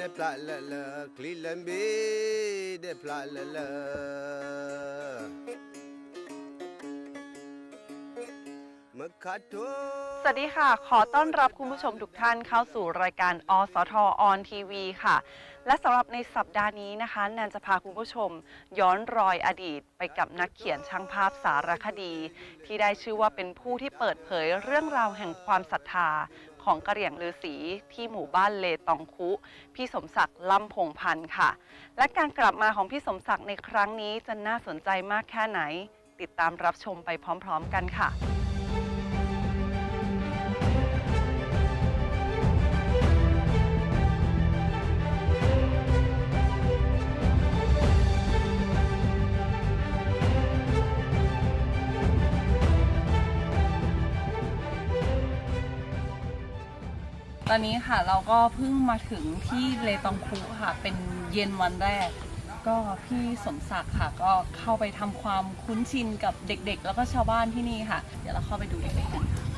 de pla ne pla la la Klilembe de pla la la สวัสดีค่ะ ขอต้อนรับคุณผู้ชมทุกท่านเข้าสู่รายการอสทออนทีวีค่ะ และสำหรับในสัปดาห์นี้นะคะแนนจะพาคุณผู้ชมย้อนรอยอดีตไปกับนักเขียนช่างภาพสารคดี ที่ได้ชื่อว่าเป็นผู้ที่เปิดเผยเรื่องราวแห่งความศรัทธา ของกระเหรี่ยงฤาษีที่หมู่บ้านเลตองคุ พี่สมศักดิ์ล่ำพงพันธ์ค่ะ และการกลับมาของพี่สมศักดิ์ในครั้งนี้จะน่าสนใจมากแค่ไหน ติดตามรับชมไปพร้อม ๆ กันค่ะ ตอนนี้ค่ะเราก็เพิ่งมาถึงที่เลตองคุค่ะ เป็นเย็นวันแรก ก็พี่สมศักดิ์ค่ะ ก็เข้าไปทำความคุ้นชินกับเด็กๆ แล้วก็ชาวบ้านที่นี่ค่ะ เดี๋ยวเราเข้าไปดูเด็กๆกันค่ะ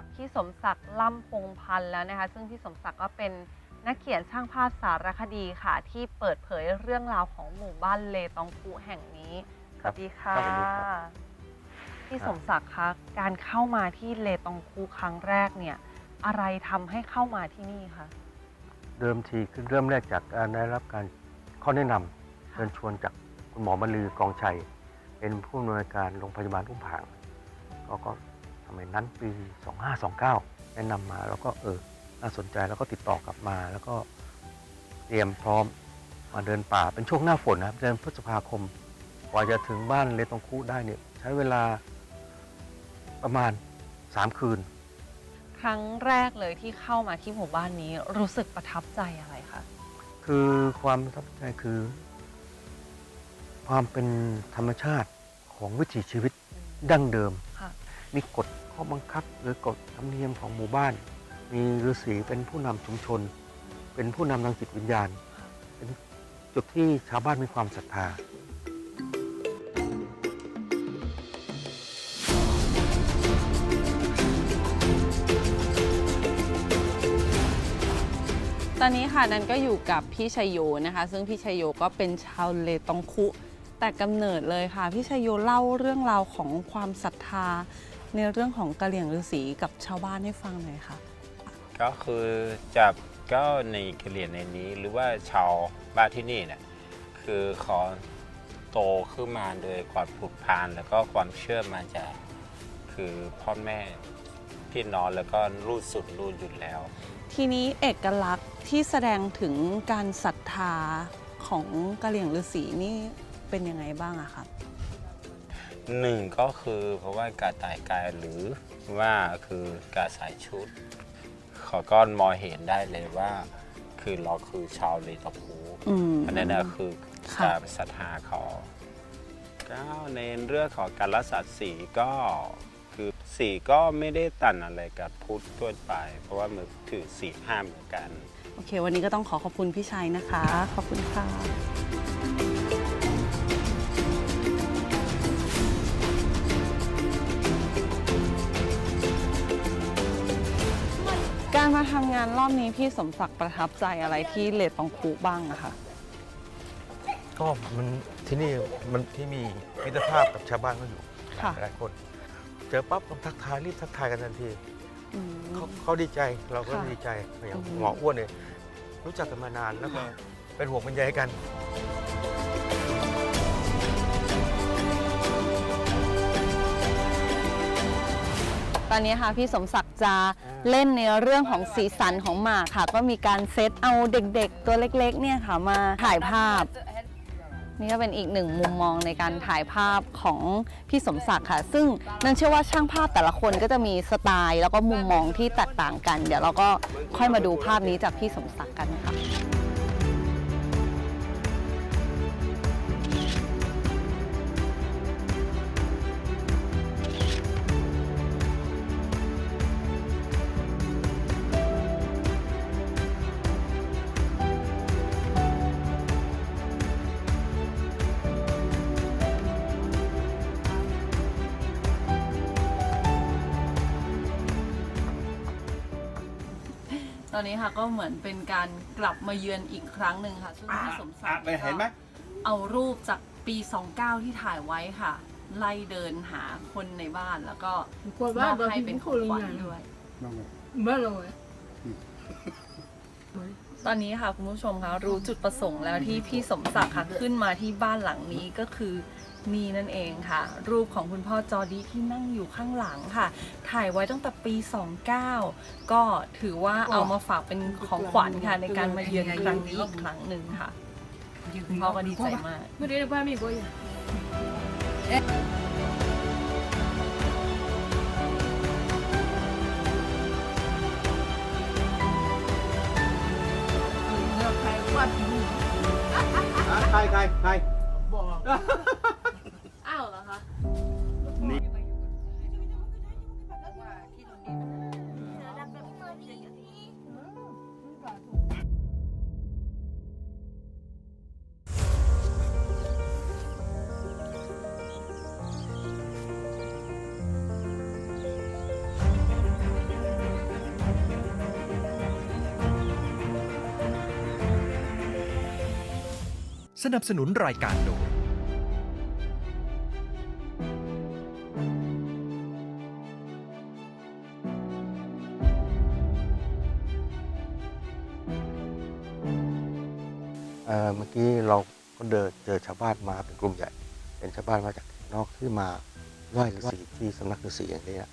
ก็อยู่กับพี่สมศักดิ์ล่ำพงพันธ์แล้วนะคะ ซึ่งพี่สมศักดิ์ก็เป็นนักเขียนช่างภาพสารคดีค่ะ ที่เปิดเผยเรื่องราวของหมู่บ้านเลตองคุแห่งนี้สครับวัสดีค่ะสวัสดีครับ พี่สมศักดิ์คะการเข้ามาที่เลตองคุครั้งแรกเนี่ย อะไรทำให้เข้ามาที่นี่คะเดิมทีคือเริ่มแรกจากการได้รับการข้อแนะนำเชิญชวนจากคุณหมอบรรลือกองชัย เป็นผู้อำนวยการโรงพยาบาลอุ้มผางก็ก็ส มัยนั้นปี 2529 แนะนำมาแล้วก็เออน่าสนใจแล้วก็ติดต่อกลับมา แล้วก็เตรียมพร้อมมาเดินป่าเป็นช่วงหน้าฝนนะครับเดือนพฤษภาคมกว่าจะถึงบ้านเลตองคูได้เนี่ยใช้เวลาประมาณ 3 คืน ครั้งแรกเลยที่เข้ามาที่หมู่บ้านนี้รู้สึกประทับใจอะไรคะคือความประทับใจคือ ความเป็นธรรมชาติของวิถีชีวิตดั้งเดิมค่ะมีกฎ ข้อบังคับหรือกฎธรรมเนียมของหมู่บ้าน มีฤาษีเป็นผู้นำชุมชน เป็นผู้นำทางจิตวิญญาณ เป็นจุดที่ชาวบ้านมีความศรัทธาตอนนี้ค่ะนันก็อยู่กับพี่ชัยโยนะคะ ซึ่งพี่ชัยโยก็เป็นชาวเลตองคุ แต่กำเนิดเลยค่ะ พี่ชัยโยเล่าเรื่องราวของความศรัทธา ในเรื่องของกะเหรี่ยงฤาษีกับชาวบ้านให้ฟังหน่อยค่ะ ก็คือจับก็ในกะเหรี่ยงในนี้หรือว่าชาวบ้านที่นี่เนี่ยคือเขาโตขึ้นมาโดยความผูกพันแล้วก็ความเชื่อมาจากคือพ่อแม่พี่น้องแล้วก็รุ่นสุดรุ่นอยู่แล้ว ทีนี้เอกลักษณ์ที่แสดงถึงการศรัทธาของกะเหรี่ยงฤาษีนี่เป็นยังไงบ้างอะคะ หนึ่งก็คือเพราะว่าการแต่งกายหรือว่าคือการใส่ชุดเขาก็มองเห็นได้เลยว่า คือเราคือชาวเลตะพูอืม อันนั้นนะคือค่ะ การศรัทธาเขาก็ในเรื่องของการรักษาสีก็คือสีก็ไม่ได้ตันอะไรกับพุทธทั่วไป เพราะว่ามือถือสีห้ามเหมือนกัน โอเค วันนี้ก็ต้องขอขอบคุณพี่ชัยนะคะ ขอบคุณค่ะ มาทำงานรอบนี้พี่สมศักดิ์ประทับใจอะไรที่เลตองคูบ้างอะคะก็มันที่นี่มันที่มีมิตรภาพกับชาวบ้านก็อยู่ค่ะหลายคน เจอปั๊บต้องทักทายรีบทักทายกันทันทีอืม เขาเขาดีใจเราก็ค่ะดีใจอย่างอืม หมออ้วนเนี่ยรู้จักกันมานานแล้วก็เป็นห่วงเป็นใยกัน ตอนนี้ค่ะพี่สมศักดิ์จะเล่นในเรื่องของสีสันของหมากค่ะ ก็มีการเซตเอาเด็กๆ ตัวเล็กๆเนี่ยค่ะมาถ่ายภาพ นี่ก็เป็นอีกหนึ่งมุมมองในการถ่ายภาพของพี่สมศักดิ์ค่ะ ซึ่งนั่นเชื่อว่าช่างภาพแต่ละคนก็จะมีสไตล์ แล้วก็มุมมองที่แตกต่างกัน เดี๋ยวเราก็ค่อยมาดูภาพนี้จากพี่สมศักดิ์กันค่ะ อนนี้ค่ะก็เหมือนเป็นการกลับมาเยือนอีกครั้งหนึ่งค่ะซึ่งพี่สมศักดิ์เห็นไหมเอารูปจากปี 29 ที่ถ่ายไว้ค่ะ ไล่เดินหาคนในบ้านแล้วก็กดมว่าอบเราให้พิเป็นมพ์ขคุองณขวัญไงด้วยไม่เลย ตอนนี้ค่ะคุณผู้ชมคะรู้จุดประสงค์แล้วที่พี่สมศักดิ์ค่ะขึ้นมาที่บ้านหลังนี้ก็คือนี่นั่นเองค่ะ รูปของคุณพ่อจอดีที่นั่งอยู่ข้างหลังค่ะ ถ่ายไว้ตั้งแต่ปี 29 ก็ถือว่าเอามาฝากเป็นของขวัญค่ะในการมาเยือนครั้งนี้อีกครั้งหนึ่งค่ะคุณพ่อก็ดีใจมากไม่ได้บ้านมีก็อย่ ใครใครใครบอก สนับสนุนรายการโดย เอ่อเมื่อกี้เราก็เดินเจอชาวบ้านมาเป็นกลุ่มใหญ่ เป็นชาวบ้านมาจากนอกที่มาไหว้ฤาษีที่สำนักฤาษีอย่างนี้นะ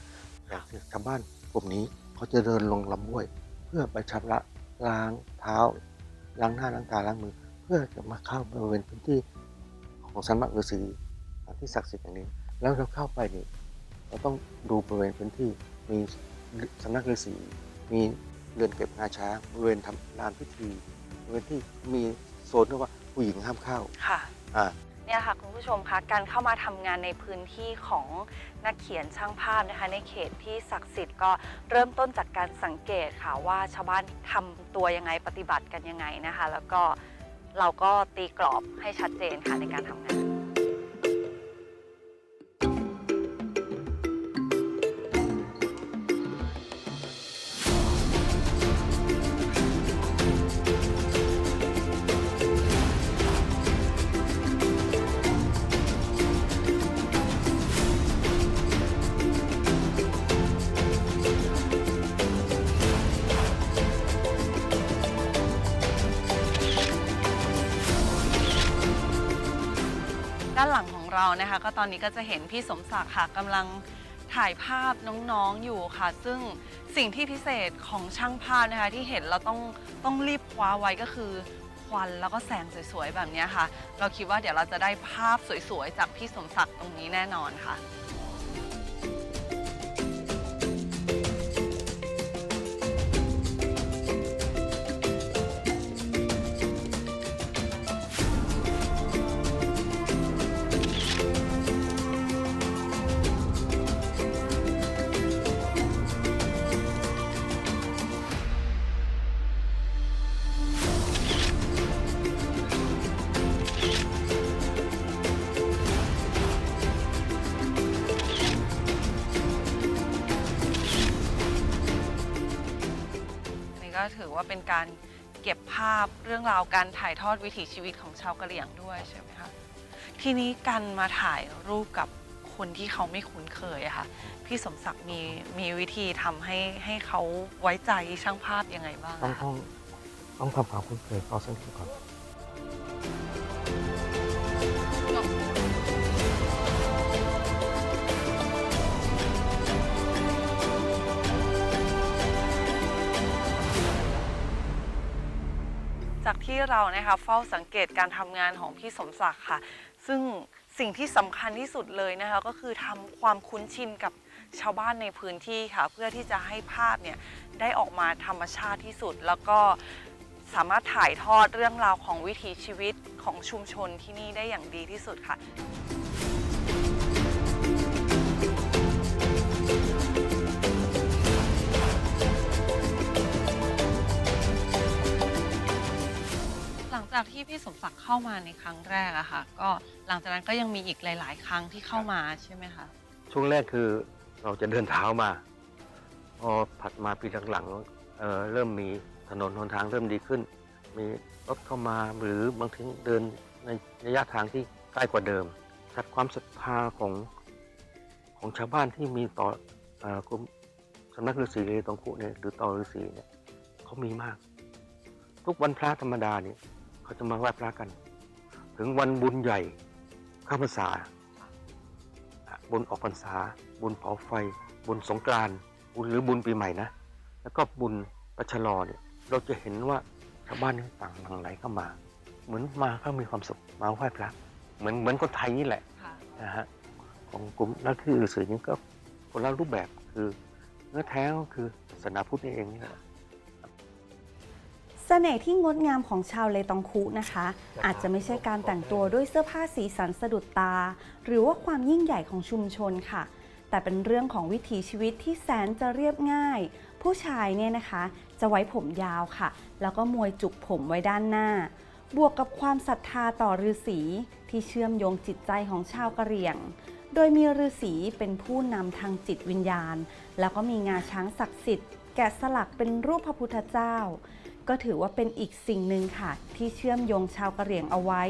อย่างที่ชาวบ้านกลุ่มนี้เขาจะเดินลงลำห้วย เพื่อไปชำระล้างเท้าล้างหน้าล้างตาล้างมือ พื่อจะมาเข้าบริเวณพื้นที่ของสำนักฤาษีที่ศักดิ์สิทธิ์อย่างนี้ แล้วเราเข้าไปนี่เราต้องดูบริเวณพื้นที่มีสำนักฤาษีมีเรือนเก็บงาช้างบริเวณทำลานพิธีบริเวณที่มีโซนที่ว่าผู้หญิงห้ามเข้าค่ะอ่าเนี่ยค่ะคุณผู้ชมคะการเข้ามาทำงานในพื้นที่ของนักเขียนช่างภาพนะคะ ในเขตที่ศักดิ์สิทธิ์ก็เริ่มต้นจากการสังเกตค่ะว่าชาวบ้านทำตัวยังไงปฏิบัติกันยังไงนะคะ แล้วก็ เราก็ตีกรอบให้ชัดเจนค่ะในการทำงาน เรานะคะ ก็ตอนนี้ก็จะเห็นพี่สมศักดิ์ค่ะกำลังถ่ายภาพน้องๆอยู่ค่ะ ซึ่งสิ่งที่พิเศษของช่างภาพนะคะที่เห็นเราต้องต้องรีบคว้าไว้ก็คือควันแล้วก็แสงสวยๆแบบนี้ค่ะ เราคิดว่าเดี๋ยวเราจะได้ภาพสวยๆ จากพี่สมศักดิ์ตรงนี้แน่นอนค่ะ เป็นการเก็บภาพเรื่องราวการถ่ายทอดวิถีชีวิตของชาวกะเหรี่ยงด้วยใช่ไหมคะทีนี้การมาถ่ายรูปกับคนที่เขาไม่คุ้นเคยอะค่ะพี่สมศักดิ์มีมีวิธีทำให้ให้เขาไว้ใจช่างภาพยังไงบ้างต้องอะคะ ต้องต้องทำความคุ้นเคยเขาสักนิดก่อน จากที่เรานะคะเฝ้าสังเกตการทำงานของพี่สมศักดิ์ค่ะ ซึ่งสิ่งที่สำคัญที่สุดเลยนะคะก็คือทำความคุ้นชินกับชาวบ้านในพื้นที่ค่ะ เพื่อที่จะให้ภาพเนี่ยได้ออกมาธรรมชาติที่สุด แล้วก็สามารถถ่ายทอดเรื่องราวของวิถีชีวิตของชุมชนที่นี่ได้อย่างดีที่สุดค่ะ จากที่พี่สมศักดิ์เข้ามาในครั้งแรกอะค่ะ ก็หลังจากนั้นก็ยังมีอีกหลาย ๆ ครั้งที่เข้ามาใช่ไหมคะ ช่วงแรกคือเราจะเดินเท้ามา พอผัดมาปีหลังๆเอ่อเริ่มมีถนนหนทางเริ่มดีขึ้น มีรถเข้ามาหรือบางทีเดินในระยะทางที่ใกล้กว่าเดิมจากความศรัทธาของของชาวบ้านที่มีต่อเอ่อกรมสำนักฤาษีเลยตองคุเนี่ยหรือต่อฤาษีเนี่ยเขามีมาก ทุกวันพระธรรมดาเนี่ย เขาจะมาไหว้พระกัน ถึงวันบุญใหญ่เข้าพรรษาบุญออกพรรษา บุญเผาไฟ บุญสงกรานต์บุญหรือบุญปีใหม่นะ แล้วก็บุญปัชรอเนี่ยเราจะเห็นว่าชาวบ้านนี่ต่างหลั่งไหลเข้ามา เหมือนมาก็มีความสุขมาไหว้พระเหมือนเหมือนคนไทยนี่แหละค่ะนะฮะของกลุ่มนักที่อื่นสื่อนี่ก็คนละรูปแบบคือเนื้อแท้ก็คือศาสนาพุทธนี่เองนี่แหละ เสน่ห์ที่งดงามของชาวเลตองคุนะคะ อาจจะไม่ใช่การแต่งตัวด้วยเสื้อผ้าสีสันสะดุดตา หรือว่าความยิ่งใหญ่ของชุมชนค่ะ แต่เป็นเรื่องของวิถีชีวิตที่แสนจะเรียบง่าย ผู้ชายเนี่ยนะคะ จะไว้ผมยาวค่ะ แล้วก็มวยจุกผมไว้ด้านหน้า บวกกับความศรัทธาต่อฤาษีที่เชื่อมโยงจิตใจของชาวกะเหรี่ยง โดยมีฤาษีเป็นผู้นำทางจิตวิญญาณ แล้วก็มีงาช้างศักดิ์สิทธิ์แกะสลักเป็นรูปพระพุทธเจ้า ก็ถือว่าเป็นอีกสิ่งหนึ่งค่ะ ที่เชื่อมโยงชาวกะเหรี่ยงเอาไว้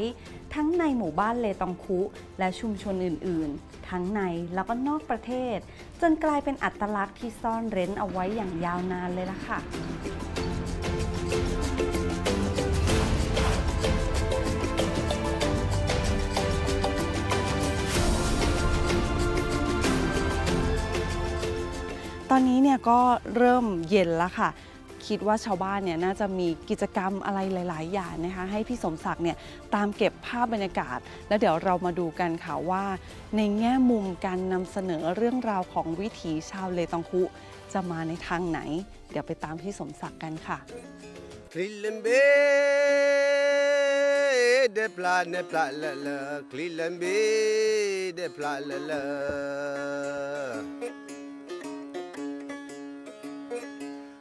ทั้งในหมู่บ้านเลตองคุ และชุมชนอื่นๆ ทั้งในแล้วก็นอกประเทศ จนกลายเป็นอัตลักษณ์ที่ซ่อนเร้นเอาไว้อย่างยาวนานเลยล่ะค่ะตอนนี้เนี่ยก็เริ่มเย็นแล้วค่ะ คิดว่าชาวบ้านเนี่ยน่าจะมีกิจกรรมอะไรหลาย ๆ อย่างนะคะให้พี่สมศักดิ์เนี่ยตามเก็บภาพบรรยากาศ แล้วเดี๋ยวเรามาดูกันค่ะว่า ในแง่มุมการนำเสนอเรื่องราวของวิถีชาวเลตองคุ จะมาในทางไหน เดี๋ยวไปตามพี่สมศักดิ์กันค่ะ Klilembe de pla ne pla la la Klilembe de pla la la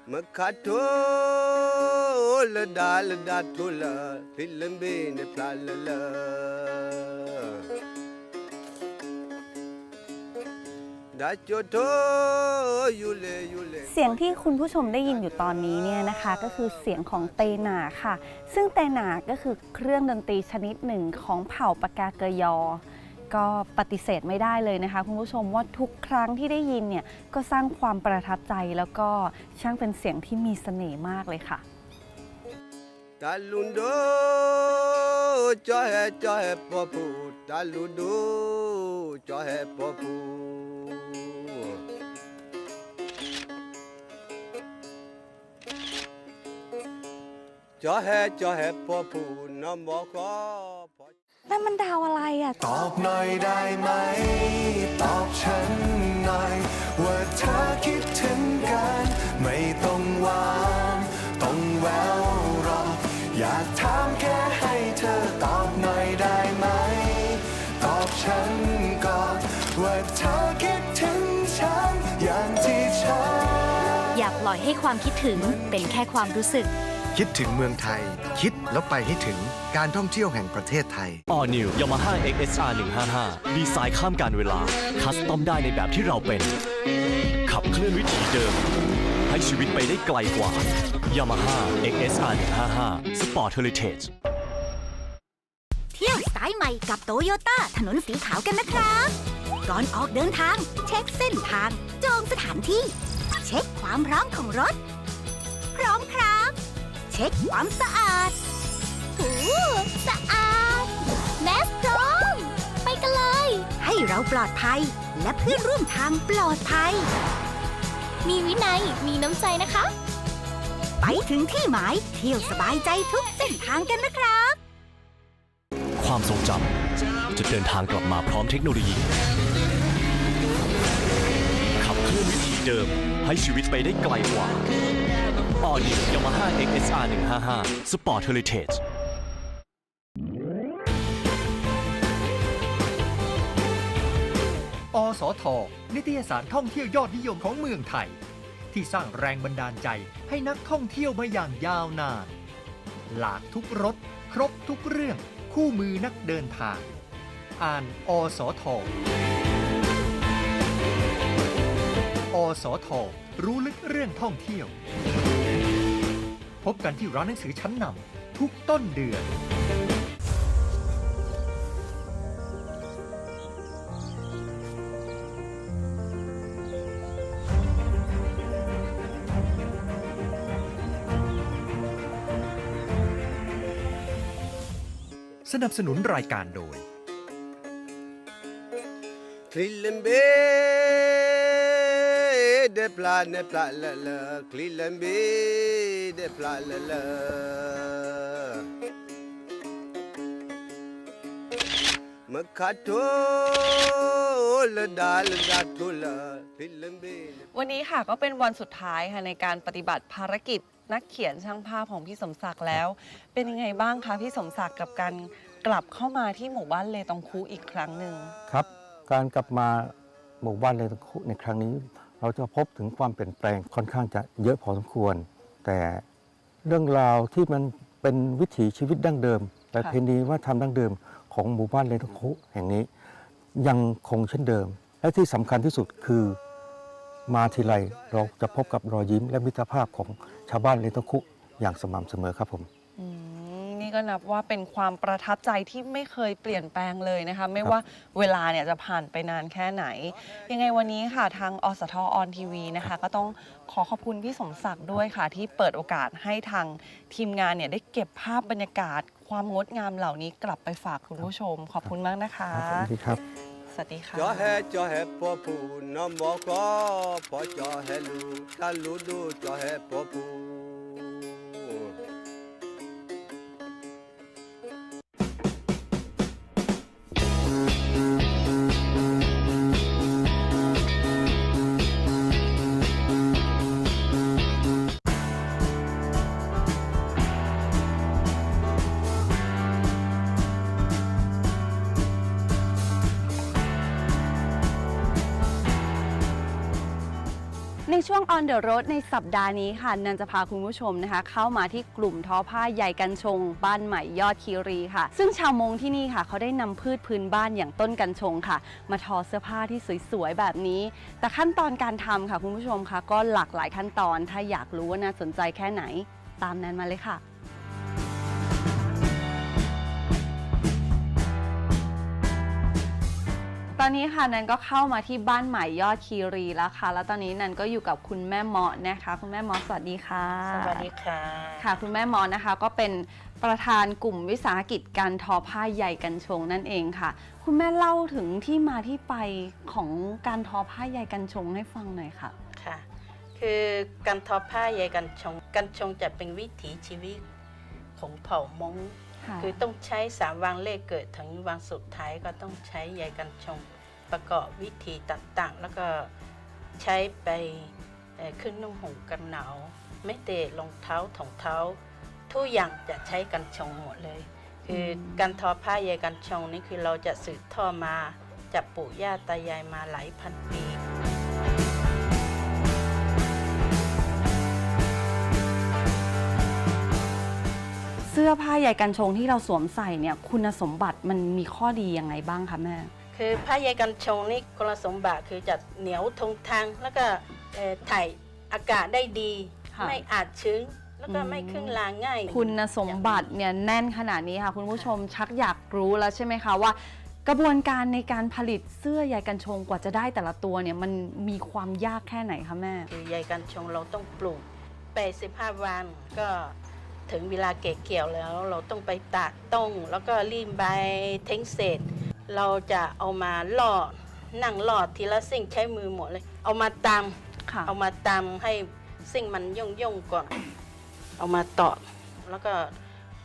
Makato la da la da to la Klilembe ne pla la la Da choto yule yule เสียงที่คุณผู้ชมได้ยินอยู่ตอนนี้เนี่ยนะคะก็คือเสียงของเตนาค่ะ ซึ่งเตนาก็คือเครื่องดนตรีชนิดหนึ่งของเผ่าปากาเกยอ ก็ปฏิเสธไม่ได้เลยนะคะคุณผู้ชมว่าทุกครั้งที่ได้ยินเนี่ยก็สร้างความประทับใจแล้วก็ช่างเป็นเสียงที่มีเสน่ห์มากเลยค่ะ Talundo cho he cho he popu Talundo cho he popu cho he cho he popu nó mò khó นั่ นมันดาวอะไรอะ ตอบหน่อยได้ไหม ตอบฉันหน่อย ว่าเธอคิดถึงกัน ไม่ต้องหวานต้องแววหรอกอยากถามแค่ให้เธอตอบหน่อยได้ไหม ตอบฉันก่อนว่าเธอคิดถึงฉันอย่างที่ฉัน อย่าปล่อยให้ความคิดถึงเป็นแค่ความรู้สึก คิดถึงเมืองไทย คิดแล้วไปให้ถึงการท่องเที่ยวแห่งประเทศไทย All New Yamaha XSR 155ดีไซน์ข้ามการเวลา คัสตอมได้ในแบบที่เราเป็น ขับเคลื่อนวิถีเดิม ให้ชีวิตไปได้ไกลกว่า Yamaha XSR 155 Sport Heritage เที่ยวสไตล์ใหม่กับโตโยต้าถนนสีขาวกันนะครับ ก่อนออกเดินทาง เช็คเส้นทาง จองสถานที่ เช็คความพร้อมของรถ พร้อมครับ เช็คความสะอาดหูสะอาด แมสพร้อม ไปกันเลย ให้เราปลอดภัย และเพื่อนร่วมทางปลอดภัย มีวินัย มีน้ำใจนะคะ ไปถึงที่หมาย เที่ยวสบายใจทุกเส้นทางกันนะครับ ความทรงจำจะเดินทางกลับมาพร้อมเทคโนโลยี ขับเคลื่อนวิถีเดิมให้ชีวิตไปได้ไกลกว่า All New Yamaha XSR 155 Sport Heritage อสท นิตยสารท่องเที่ยวยอดนิยมของเมืองไทย ที่สร้างแรงบันดาลใจให้นักท่องเที่ยวมาอย่างยาวนาน หลากทุกรสครบทุกเรื่องคู่มือนักเดินทาง อ่านอสท อสท รู้ลึกเรื่องท่องเที่ยว พบกันที่ร้านหนังสือชั้นนำทุกต้นเดือน สนับสนุนรายการโดย Klilembe de pla ne pla la la Klilembe de pla la la Makato la da la da to la Klilembe วันนี้ค่ะก็เป็นวันสุดท้ายค่ะในการปฏิบัติภารกิจนักเขียนช่างภาพของพี่สมศักดิ์แล้ว เป็นยังไงบ้างคะพี่สมศักดิ์กับการกลับเข้ามาที่หมู่บ้านเลตองคูอีกครั้งหนึ่งครับ การกลับมาหมู่บ้านเลยตะคุในครั้งนี้ เราจะพบถึงความเปลี่ยนแปลงค่อนข้างจะเยอะพอสมควร แต่เรื่องราวที่มันเป็นวิถีชีวิตดั้งเดิมประเพณีว่าทำดั้งเดิมของหมู่บ้านเลยตะคุแห่งนี้ ยังคงเช่นเดิม และที่สำคัญที่สุดคือมาทีไรเราจะพบกับรอยยิ้มและมิตรภาพของชาวบ้านเลตะคุอย่างสม่ำเสมอครับผม นี่ก็นับว่าเป็นความประทับใจที่ไม่เคยเปลี่ยนแปลงเลยนะคะ ไม่ว่าเวลาเนี่ยจะผ่านไปนานแค่ไหน ยังไงวันนี้ค่ะทางอสทออนทีวีนะคะ ก็ต้องขอขอบคุณพี่สมศักดิ์ด้วยค่ะ ที่เปิดโอกาสให้ทางทีมงานเนี่ยได้เก็บภาพบรรยากาศ ความงดงามเหล่านี้กลับไปฝากคุณผู้ชม ขอบคุณมากนะคะ สวัสดีครับ สวัสดีค่ะ cho he cho he po pu no mo ko po cho he lu ta lu du cho he po pu ใน ช่วง On the Road ในสัปดาห์นี้ค่ะ นันจะพาคุณผู้ชมนะคะ เข้ามาที่กลุ่มทอผ้าใหญ่กันชง บ้านใหม่ยอดคีรีค่ะ ซึ่งชาวมงที่นี่ค่ะ เขาได้นำพืชพื้นบ้านอย่างต้นกันชงค่ะ มาทอเสื้อผ้าที่สวยๆ แบบนี้ แต่ขั้นตอนการทำค่ะคุณผู้ชมค่ะก็หลากหลายขั้นตอนถ้าอยากรู้ว่าน่าสนใจแค่ไหน ตามนั้นมาเลยค่ะ ตอนนี้ค่ะนันก็เข้ามาที่บ้านใหม่ยอดคีรีแล้วค่ะ แล้วตอนนี้นันก็อยู่กับคุณแม่เมาะนะคะ คุณแม่เมาะสวัสดีค่ะ สวัสดีค่ะ ค่ะ คุณแม่เมาะนะคะก็เป็นประธานกลุ่มวิสาหกิจการทอผ้าใยกันชงนั่นเองค่ะ คุณแม่เล่าถึงที่มาที่ไปของการทอผ้าใยกันชงให้ฟังหน่อยค่ะ ค่ะ คือการทอผ้าใยกันชง กันชงจะเป็นวิถีชีวิตของเผ่ามง คือต้องใช้สามวันเลขเกิดถึงวันสุดท้ายก็ต้องใช้ใยกันชงประกอบวิธีต่างๆ แล้วก็ใช้ไปขึ้นนุ่งห่มกันหนาวไม่เตะรองเท้าถุงเท้า ทุกอย่างจะใช้กันชงหมดเลย คือการทอผ้าใยกันชงนี่คือเราจะสืบทอดมาจากปู่ย่าตายายมาหลายพันปี สื้อผ้าใยกันชงที่เราสวมใส่เนี่ยคุณสมบัติมันมีข้อดียังไงบ้างคะแม่ คือผ้าใยกันชงนี่คุณสมบัติคือจะเหนียวทนทาง แล้วก็เอ่อถ่ายอากาศได้ดี ค่ะ ไม่อาจชื้น แล้วก็อืมไม่ขึ้นลาง่ายคุณสมบัติเนี่ยแน่นขนาดนี้ค่ะ คุณผู้ชมชักอยากรู้แล้วใช่ไหมคะว่า กระบวนการในการผลิตเสื้อใยกันชงกว่าจะได้แต่ละตัวเนี่ยมันมีความยากแค่ไหนคะแม่ คือใยกันชงเราต้องปลูก 85 วันก็ ถึงเวลาเก็บเกี่ยวแล้วเราต้องไปตัดต้ง แล้วก็รีบใบเท้งเศษ เราจะเอามาลอดนั่งลอดทีละสิ่งใช้มือหมดเลย เอามาตำค่ะเอามาตำให้สิ่งมันย่องย่องๆก่อน เอามาต่อแล้วก็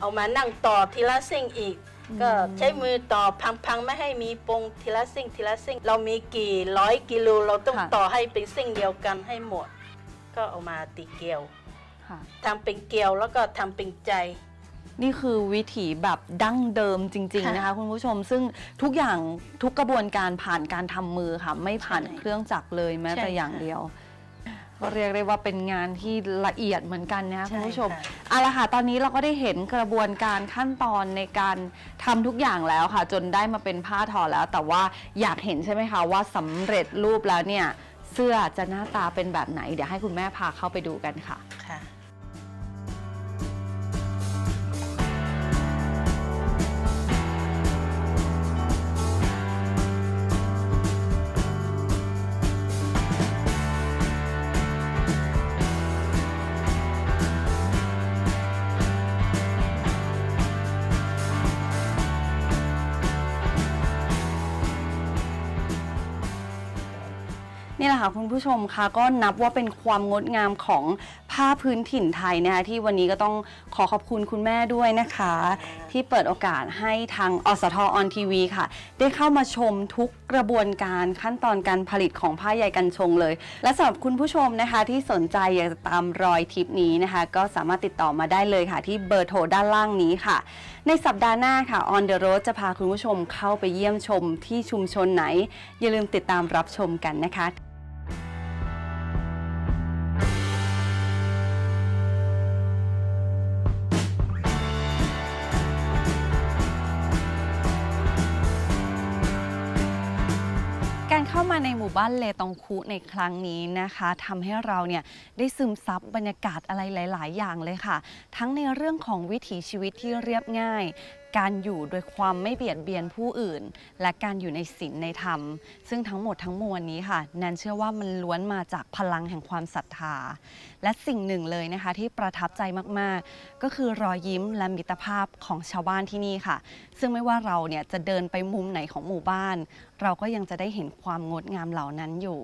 เอามานั่งต่อทีละสิ่งอีก ก็ใช้มือต่อพังๆไม่ให้มีปงทีละสิ่งทีละสิ่ง เรามีกี่ร้อยกิโลเราต้องค่ะต่อให้เป็นสิ่งเดียวกันให้หมด ก็เอามาตีเกลียว ค่ะ ทำเป็นเกลียวแล้วก็ทำเป็นใจ นี่คือวิถีแบบดั้งเดิมจริงๆนะคะ คุณผู้ชมซึ่งทุกอย่างทุกกระบวนการผ่านการทำมือค่ะ ไม่ผ่านใช่เครื่องจักรเลยแม้ใช่แต่อย่างค่ะเดียว ก็เรียกได้ว่าเป็นงานที่ละเอียดเหมือนกันนะคะใช่คุณผู้ชมค่ะ เอาละค่ะตอนนี้เราก็ได้เห็นกระบวนการขั้นตอนในการทำทุกอย่างแล้วค่ะ จนได้มาเป็นผ้าทอแล้ว แต่ว่าอยากเห็นใช่ไหมคะว่าสำเร็จรูปแล้วเนี่ย เสื้อจะหน้าตาเป็นแบบไหน เดี๋ยวให้คุณแม่พาเข้าไปดูกันค่ะ ค่ะ ค่ะคุณผู้ชมคะก็นับว่าเป็นความงดงามของผ้าพื้นถิ่นไทยนะคะที่วันนี้ก็ต้องขอขอบคุณคุณแม่ด้วยนะคะ ที่เปิดโอกาสให้ทางอสทออนทีวีค่ะ ได้เข้ามาชมทุกกระบวนการขั้นตอนการผลิตของผ้าใยกันชงเลย และสำหรับคุณผู้ชมนะคะที่สนใจอยากจะตามรอยทริปนี้นะคะ ก็สามารถติดต่อมาได้เลยค่ะ ที่เบอร์โทรด้านล่างนี้ค่ะ ในสัปดาห์หน้าค่ะ On the Road จะพาคุณผู้ชมเข้าไปเยี่ยมชมที่ชุมชนไหน อย่าลืมติดตามรับชมกันนะคะ มาในหมู่บ้านเลตองคุในครั้งนี้นะคะทำให้เราเนี่ยได้ซึมซับบรรยากาศอะไรหลาย ๆ อย่างเลยค่ะ ทั้งในเรื่องของวิถีชีวิตที่เรียบง่าย การอยู่โดยความไม่เบียดเบียนผู้อื่น และการอยู่ในศีลในธรรม ซึ่งทั้งหมดทั้งมวลนี้ค่ะ แนนเชื่อว่ามันล้วนมาจากพลังแห่งความศรัทธา และสิ่งหนึ่งเลยนะคะ ที่ประทับใจมากๆ ก็คือรอยยิ้มและมิตรภาพของชาวบ้านที่นี่ค่ะ ซึ่งไม่ว่าเราเนี่ยจะเดินไปมุมไหนของหมู่บ้าน เราก็ยังจะได้เห็นความงดงามเหล่านั้นอยู่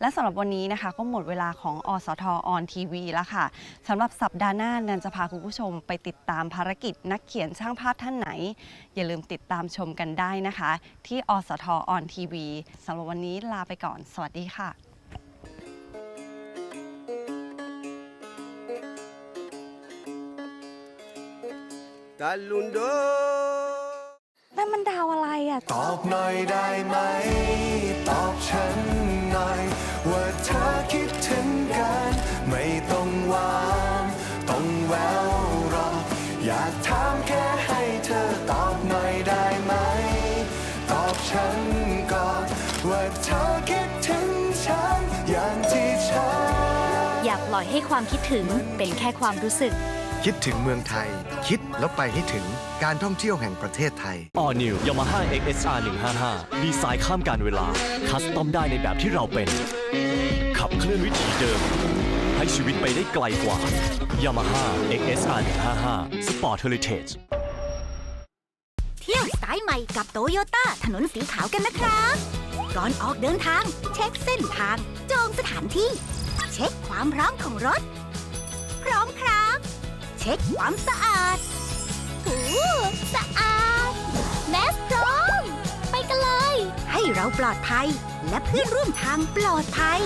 และสำหรับวันนี้นะคะก็หมดเวลาของอสทออนทีวีแล้วค่ะสำหรับสัปดาห์หน้าแนันจะพาคุณผู้ชมไปติดตามภารกิจนักเขียนช่างภาพท่านไหน อย่าลืมติดตามชมกันได้นะคะ ที่อสทออนทีวีสำหรับวันนี้ลาไปก่อน สวัสดีค่ะตาลุนโดนั่นมันดาวอะไรอะ ตอบหน่อยได้ไหม ตอบฉันหน่อย ว่าเธอคิดถึงกัน ไม่ต้องหวานต้องแววรอ อยากถามแค่ให้เธอตอบหน่อยได้ไหม ตอบฉันก่อน ว่าเธอคิดถึงฉันอย่างที่ฉัน อย่าปล่อยให้ความคิดถึงเป็นแค่ความรู้สึก คิดถึงเมืองไทย คิดแล้วไปให้ถึงการท่องเที่ยวแห่งประเทศไทย All New Yamaha XSR 155 ดีไซน์ข้ามการเวลา คัสตอมได้ในแบบที่เราเป็น ขับเคลื่อนวิถีเดิม ให้ชีวิตไปได้ไกลกว่า Yamaha XSR 155 Sport Heritage เที่ยวสไตล์ใหม่กับโตโยต้าถนนสีขาวกันนะครับ ก่อนออกเดินทาง เช็คเส้นทาง จองสถานที่ เช็คความพร้อมของรถ พร้อมครับ เช็คความสะอาดหูสะอาด แมสพร้อม ไปกันเลย ให้เราปลอดภัย และเพื่อนร่วมทางปลอดภัย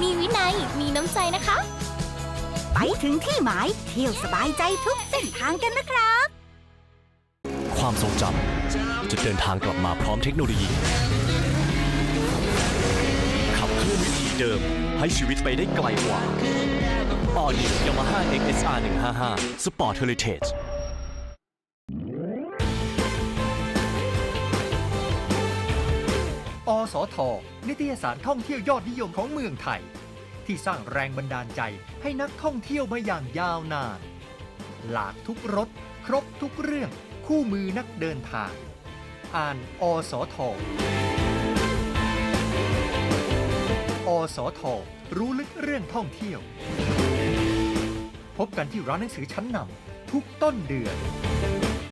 มีวินัย มีน้ำใจนะคะ ไปถึงที่หมายเที่ยวสบายใจทุกเส้นทางกันนะครับ ความทรงจำจะเดินทางกลับมาพร้อมเทคโนโลยี ขับเคลื่อนวิถีเดิมให้ชีวิตไปได้ไกลกว่า All New Yamaha XSR 155 Sport Heritage อสท นิตยสารท่องเที่ยวยอดนิยมของเมืองไทย ที่สร้างแรงบันดาลใจให้นักท่องเที่ยวมาอย่างยาวนาน หลากทุกรสครบทุกเรื่องคู่มือนักเดินทาง อ่านอสท อสท รู้ลึกเรื่องท่องเที่ยว พบกันที่ร้านหนังสือชั้นนำทุกต้นเดือน